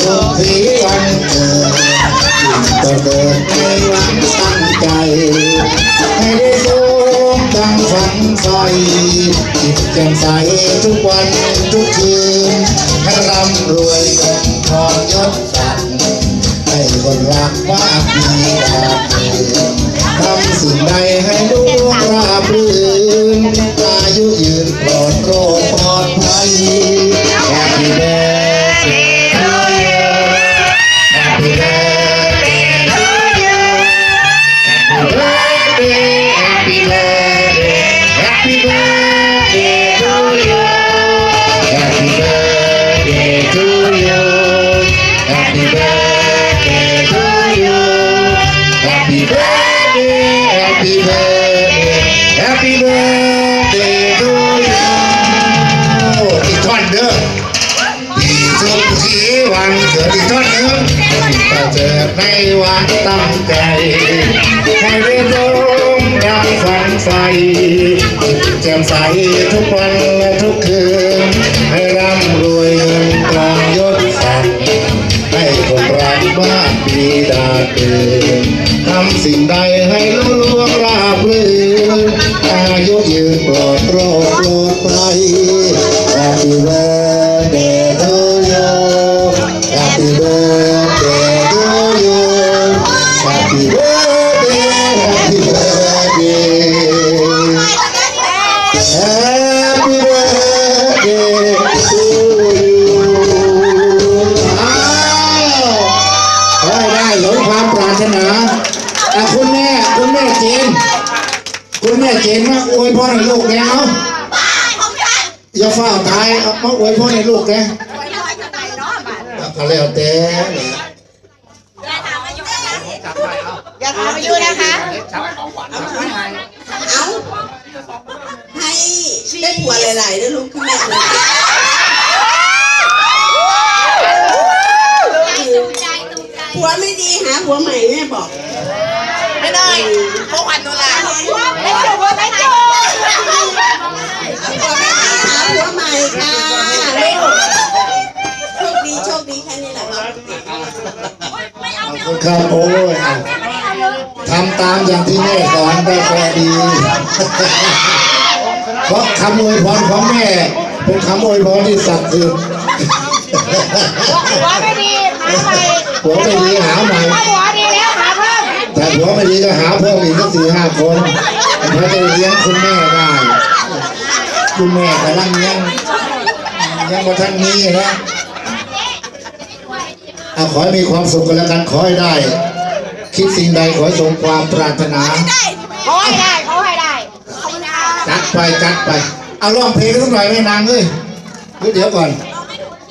สุขีวันเกิดก็เกิดในวันตั้งใจ ให้ได้โด่งดังฝันใฝ่จิตแจ่มใสทุกวันทุกคืนให้ร่ำรวยเงินทองยศศักดิ์ให้คนรักมากมีดาคื Happy birthday to you Happy birthday Happy birthday Happy birthday to you อีกท่อนเด้อปีสุขีวันเกิดอีกท่อนหนึ่งก็เกิดในวันตั้งใจ ให้เรียนรู้ดังฝันใฝ่แจ่มใสทุกวันและทุกคืน บิดาเกิดทำสิ่งใดให้ลุล่วงราบรื่นอายุยืนปลอด ความปรารถนาอะคุณแม่คุณแม่เจนคุณแม่เจนมาอวยพรให้ลูกแล้วอย่าเฝ้าตายเอามาอวยพรให้ลูกแกก็แล้วแต่อย่าถามอายุนะคะเอาให้ได้ผัวหลายๆด้วยลูกคุณแม่เลยผัวไม่ดีหา ผัวใหม่แม่บอก ไม่ได้พวกวันตุลาไม่จูบไม่จูบผัวไม่ดีหาผัวใหม่ค่ะโชคดีโชคดีแค่นี้แหละครับขอบคุณครับโอ้ยทำตามอย่างที่แม่สอนได้ก็ดีเพราะคำอวยพรของแม่เป็นคำอวยพรที่ศักดิ์สิทธิ์หัวไม่ดีหาใหม่หัวไม่ดีหาใหม่ หัวไม่ดีก็หาเพิ่มอีกสักสี่ห้าคนเพราะจะเลี้ยงคุณแม่ได้ คุณแม่กำลังยังยังมาทั้งนี้นะเอาขอให้มีความสุขกันแล้วกันขอให้ได้ คิดสิ่งใดขอให้สมความปรารถนาเขาให้ได้เขาให้ได้จัดไปจัดไป เอาร้องเพลงสักหน่อยไหมนางเอ้ยเดี๋ยวก่อนเ